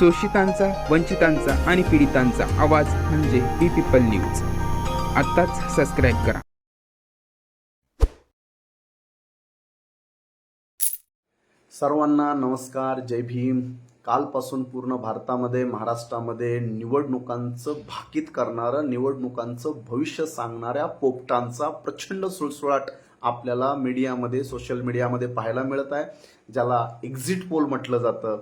शोषितांचा वंचितांचा आणि पीडितांचा आवाज म्हणजे बी पीपल न्यूज. आत्ताच सबस्क्राईब करा. सर्वांना नमस्कार जय भीम. कालपासून पूर्ण भारतामध्ये महाराष्ट्रामध्ये निवडणुकांचं भाकीत करणारं निवडणुकांचं भविष्य सांगणाऱ्या पोपटांचा प्रचंड सुळसुळाट आपल्याला मीडियामध्ये सोशल मीडियामध्ये पाहायला मिळत आहे ज्याला एक्झिट पोल म्हटलं जातं.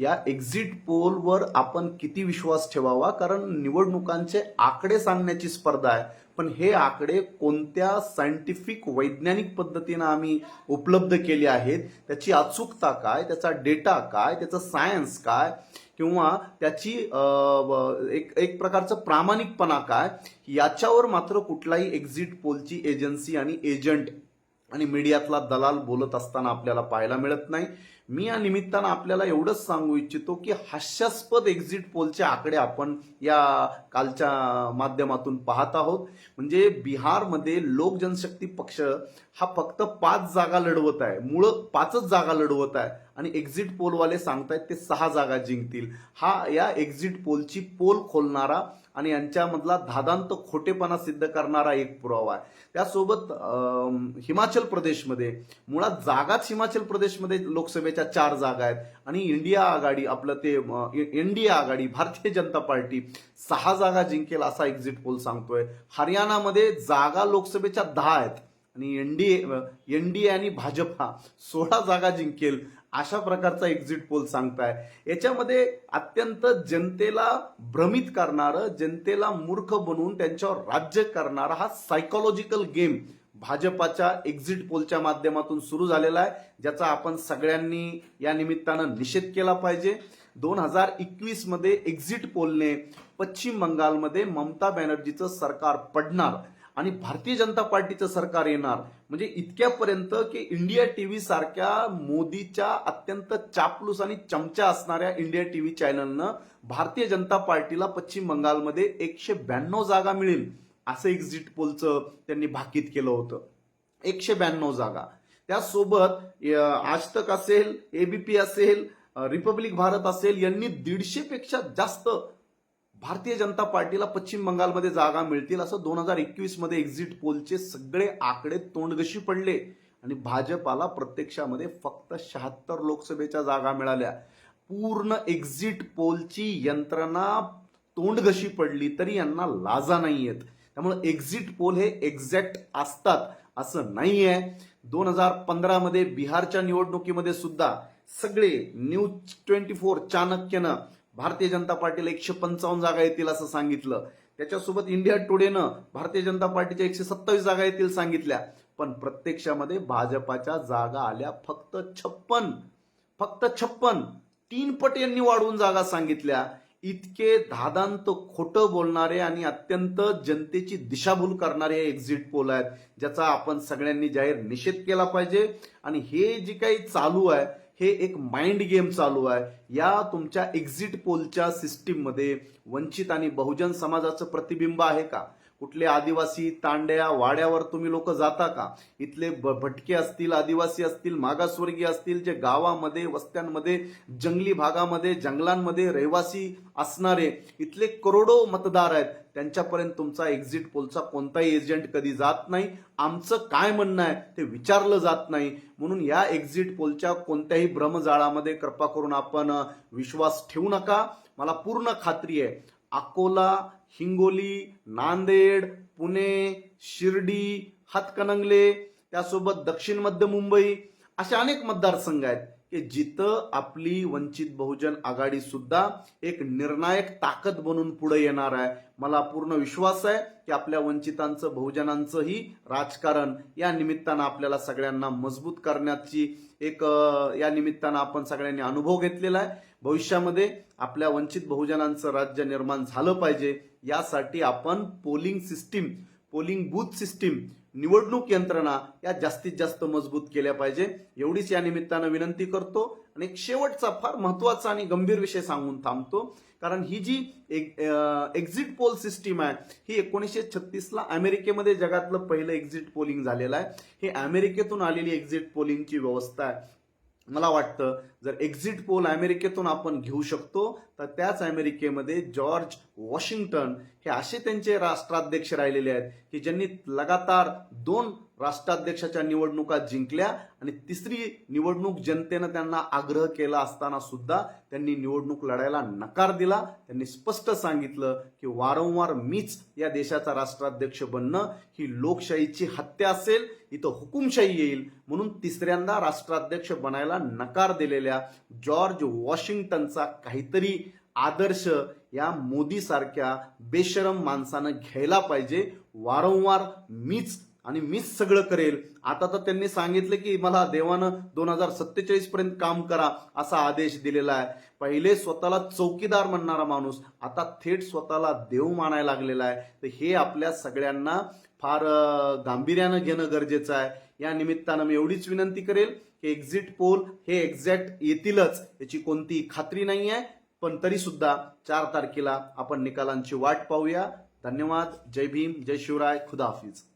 या एक्झिट पोलवर आपण किती विश्वास ठेवावा? कारण निवडणुकांचे आकडे सांगण्याची स्पर्धा आहे. पण हे आकडे कोणत्या सायंटिफिक वैज्ञानिक पद्धतीनं आम्ही उपलब्ध केले आहेत? त्याची अचूकता काय? त्याचा डेटा काय? त्याचं सायन्स काय? किंवा त्याची एक एक प्रकारचं प्रामाणिकपणा काय? याच्यावर मात्र कुठलाही एक्झिट पोलची एजन्सी आणि एजंट आणि मीडियातला दलाल बोलत असताना आपल्याला पाहायला मिळत नाही. मी या निमित्तानं आपल्याला एवढंच सांगू इच्छितो की हास्यास्पद एक्झिट पोलचे आकडे आपण या कालच्या माध्यमातून पाहत आहोत. म्हणजे बिहारमध्ये लोक जनशक्ती पक्ष हा फक्त पाच जागा लढवत आहे. मुळं पाचच जागा लढवत आहे आणि एक्झिट पोलवाले सांगतायत ते सहा जागा जिंकतील. हा या एक्झिट पोलची पोल खोलणारा आणि यांच्यामधला धादांत खोटेपणा सिद्ध करणारा एक पुरावा आहे. त्यासोबत हिमाचल प्रदेशमध्ये मुळात जागाच हिमाचल प्रदेशमध्ये लोकसभेच्या चार जागा आहेत. आणि इंडिया आघाडी आपलं ते एनडीए आघाडी भारतीय जनता पार्टी सहा जागा जिंकेल असा एक्झिट पोल सांगतोय. हरियाणामध्ये जागा लोकसभेच्या दहा आहेत. आणि एनडीए एनडीए आणि भाजप हा सोळा जागा जिंकेल अशा प्रकारचा एक्झिट पोल सांगताय. याच्यामध्ये अत्यंत जनतेला भ्रमित करणारं जनतेला मूर्ख बनवून त्यांच्यावर राज्य करणारा हा सायकोलॉजिकल गेम भाजपाच्या एक्झिट पोलच्या माध्यमातून सुरू झालेला आहे ज्याचा आपण सगळ्यांनी या निमित्तानं निषेध केला पाहिजे. दोन हजार एकवीसमध्ये एक्झिट पोलने पश्चिम बंगालमध्ये ममता बॅनर्जीचं सरकार पडणार आणि भारतीय जनता पार्टीचं सरकार येणार. म्हणजे इतक्यापर्यंत की इंडिया टीव्ही सारख्या मोदीच्या अत्यंत चापलूस आणि चमचा असणाऱ्या इंडिया टीव्ही चॅनलनं भारतीय जनता पार्टीला पश्चिम बंगालमध्ये एकशे ब्याण्णव जागा मिळेल. असं एक्झिट पोलचं त्यांनी भाकीत केलं होतं. एकशे ब्याण्णव जागा. त्यासोबत आज तक असेल एबीपी असेल रिपब्लिक भारत असेल यांनी दीडशे पेक्षा जास्त भारतीय जनता पार्टीला पश्चिम बंगालमध्ये जागा मिळतील असं दोन हजार एकवीसमध्ये एक्झिट पोलचे सगळे आकडे तोंडगशी पडले. आणि भाजपाला प्रत्यक्षामध्ये फक्त शहात्तर लोकसभेच्या जागा मिळाल्या. पूर्ण एक्झिट पोलची यंत्रणा तोंडघशी पडली तरी यांना लाजा नाही आहेत त्यामुळे एक्झिट पोल हे एक्झॅक्ट असतात असं नाही आहे दोन हजार पंधरामध्ये बिहारच्या निवडणुकीमध्ये सुद्धा सगळे news twenty four चाणक्यनं Bharatiya Janata पार्टीला एकशे पंचावन्न जागा येतील असं सांगितलं. त्याच्यासोबत इंडिया टुडेनं भारतीय जनता पार्टीच्या एकशे सत्तावीस जागा येतील सांगितल्या. पण प्रत्यक्षामध्ये भाजपाच्या जागा आल्या फक्त छप्पन. फक्त छप्पन. तीन पट यांनी वाढवून जागा सांगितल्या. इतके धादांत खोटं बोलणारे आणि अत्यंत जनतेची दिशाभूल करणारे हे एक्झिट पोल आहेत ज्याचा आपण सगळ्यांनी जाहीर निषेध केला पाहिजे. आणि हे जे काही चालू आहे हे एक माइंड गेम चालू आहे. या तुमच्या एक्झिट पोलच्या सिस्टीममध्ये वंचित आणि बहुजन समाजाचं प्रतिबिंब आहे का? कुठले आदिवासी तांड्या वाड्यावर तुम्ही लोक जाता का? इथले भटके असतील आदिवासी असतील मागासवर्गीय असतील जे गावामध्ये वस्त्यांमध्ये जंगली भागामध्ये जंगलांमध्ये रहिवासी असणारे इथले करोडो मतदार आहेत. त्यांच्यापर्यंत तुमचा एक्झिट पोलचा कोणताही एजंट कधी जात नाही. आमचं काय म्हणणं आहे ते विचारलं जात नाही. म्हणून या एक्झिट पोलच्या कोणत्याही भ्रमजाळामध्ये कृपा करून आपण विश्वास ठेवू नका. मला पूर्ण खात्री आहे अकोला हिंगोली नांदेड पुणे शिर्डी हातकणंगले त्यासोबत दक्षिण मध्य मुंबई असे अनेक मतदारसंघ आहेत की जिथं आपली वंचित बहुजन आघाडी सुद्धा एक निर्णायक ताकद बनून पुढे येणार आहे. मला पूर्ण विश्वास आहे की आपल्या वंचितांचं बहुजनांचंही राजकारण या निमित्तानं आपल्याला सगळ्यांना मजबूत करण्याची एक या निमित्तानं आपण सगळ्यांनी अनुभव घेतलेला आहे. भविष्यामध्ये आपल्या वंचित बहुजनांचं राज्य निर्माण झालं पाहिजे. यासाठी आपण polling system polling booth system निवडणूक यंत्रणा या जास्तीत जास्त मजबूत केल्या पाहिजे. एवढीच या निमित्तानं विनंती करतो आणि एक शेवटचा फार महत्त्वाचा आणि गंभीर विषय सांगून थांबतो. कारण ही जी एक्झिट पोल सिस्टीम आहे ही एकोणीसशे छत्तीसला अमेरिकेमध्ये जगातलं पहिलं एक्झिट पोलिंग झालेलं आहे. ही अमेरिकेतून आलेली एक्झिट पोलिंगची व्यवस्था आहे. मला वाटतं जर एक्झिट पोल अमेरिकेतून आपण घेऊ शकतो तर त्याच अमेरिकेमध्ये जॉर्ज वॉशिंग्टन हे असे त्यांचे राष्ट्राध्यक्ष राहिलेले आहेत की ज्यांनी लगातार दोन राष्ट्राध्यक्षाच्या निवडणुका जिंकल्या आणि तिसरी निवडणूक जनतेनं त्यांना आग्रह केला असताना सुद्धा त्यांनी निवडणूक लढायला नकार दिला. त्यांनी स्पष्ट सांगितलं की वारंवार मीच या देशाचा राष्ट्राध्यक्ष बनणं ही लोकशाहीची हत्या असेल इथं हुकुमशाही येईल म्हणून तिसऱ्यांदा राष्ट्राध्यक्ष बनायला नकार दिलेल्या जॉर्ज वॉशिंग्टनचा काहीतरी आदर्श या मोदी सारख्या बेशरम माणसानं घ्यायला पाहिजे. वारंवार मीच आणि मीच सगळं करेल. आता तर त्यांनी सांगितलं की मला देवानं दोन हजार सत्तेचाळीस पर्यंत काम करा असा आदेश दिलेला आहे. पहिले स्वतःला चौकीदार म्हणणारा माणूस आता थेट स्वतःला देव मानायला लागलेला आहे. तर हे आपल्या सगळ्यांना फार गांभीर्यानं घेणं गरजेचं आहे. या निमित्तानं मी एवढीच विनंती करेल की एक्झिट पोल हे एक्झॅक्ट येतीलच. याची कोणती खात्री नाही आहे. पण तरी सुद्धा चार तारखेला आपण निकालांची वाट पाहूया. धन्यवाद. जय भीम. जय शिवराय. खुदा हाफिज.